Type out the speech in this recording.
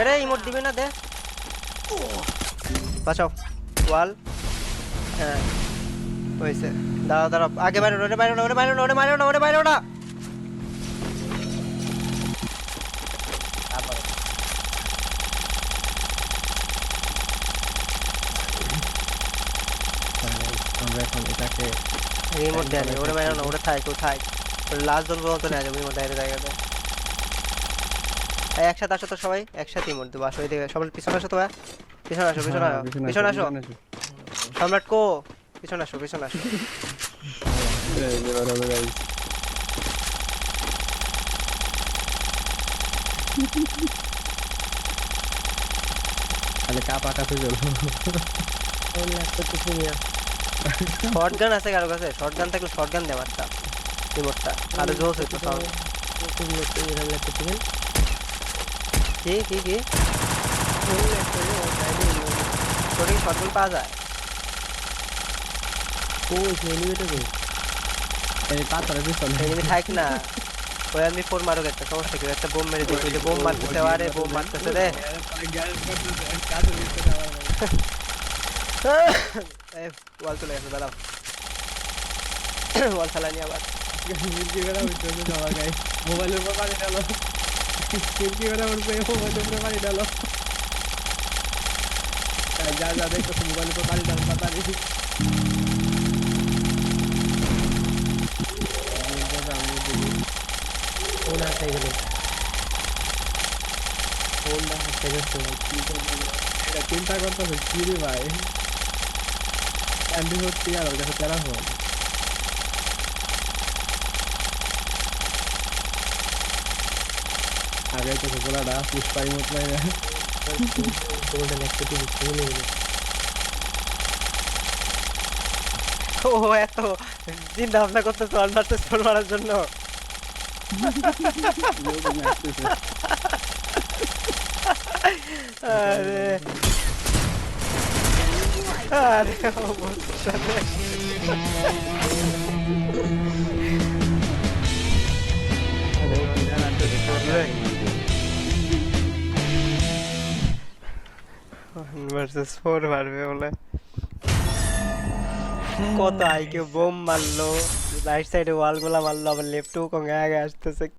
আরে ইমোট দিবে না দে। বাঁচাও। ওয়াল। হ্যাঁ। হয়েছে। দাঁড়াও দাঁড়াও। আগে বাইরে ওরে বাইরে ওরে বাইরে ওরে বাইরে ওরে বাইরে এখন এটাকে রিমোট দেয় নি ওরে বাইরে না ওরে থাক ও থাক লাস্ট জন পর্যন্ত নেওয়া যাবে রিমোট ডাইরে জায়গাতে এই একসাথে আসো তো সবাই একসাথে রিমোট দেবো আসো এদিকে সবাই পিছনে আসো তো ভাই পিছনে আসো পিছনে হ্যাঁ, আসো পিছনে আসো। সম্রাট কো পিছনে আসো পিছনে আসো। তাহলে কাপা কাছে চলো শর্ট গান আছে কারও কাছে? শর্ট গান থাকলে শর্ট গান দেওয়ার তা রিমোটটা আরও জোস হইতো সাউন্ড কি কি পাওয়া যায়। কই কই এই এনিমি থাক না। ওই আমি ফোর একটা সমস্যা কি? একটা বোম মেরে দিই বোম মারতেছে আরে বোম মারতেছে রে। ওয়াল চলে গেছে দাঁড়াও। ওয়াল চালানি আবার। মোবাইলের উপর পানি ডালো খিড়কি করে উঠবে মোবাইলের উপরে পানি ডালো এই যা যা দেখতেছো মোবাইলের উপর পানি ডালো তাড়াতাড়ি ফোন হাতে গেল ফোনটা হাতে গেছে কি করব এটা চিন্তা করতেছে কি রে ভাই অ্যান্ডি হচ্ছে আর ওটা হচ্ছে আর আগে তো গোলাটা পুষ্পাই মত নাই। না গেল ও এত চিন্তা ভাবনা করতেছে মারতেছে ফোন মারার জন্য? আরে। আরে অবস্থা ভার্সেস ফোর মারবে বলে। কত আইকে বোম মারলো। রাইট সাইডে ওয়ালগুলা মারলো, আবার লেফটেও কঙ্গে আগে আসতেছে।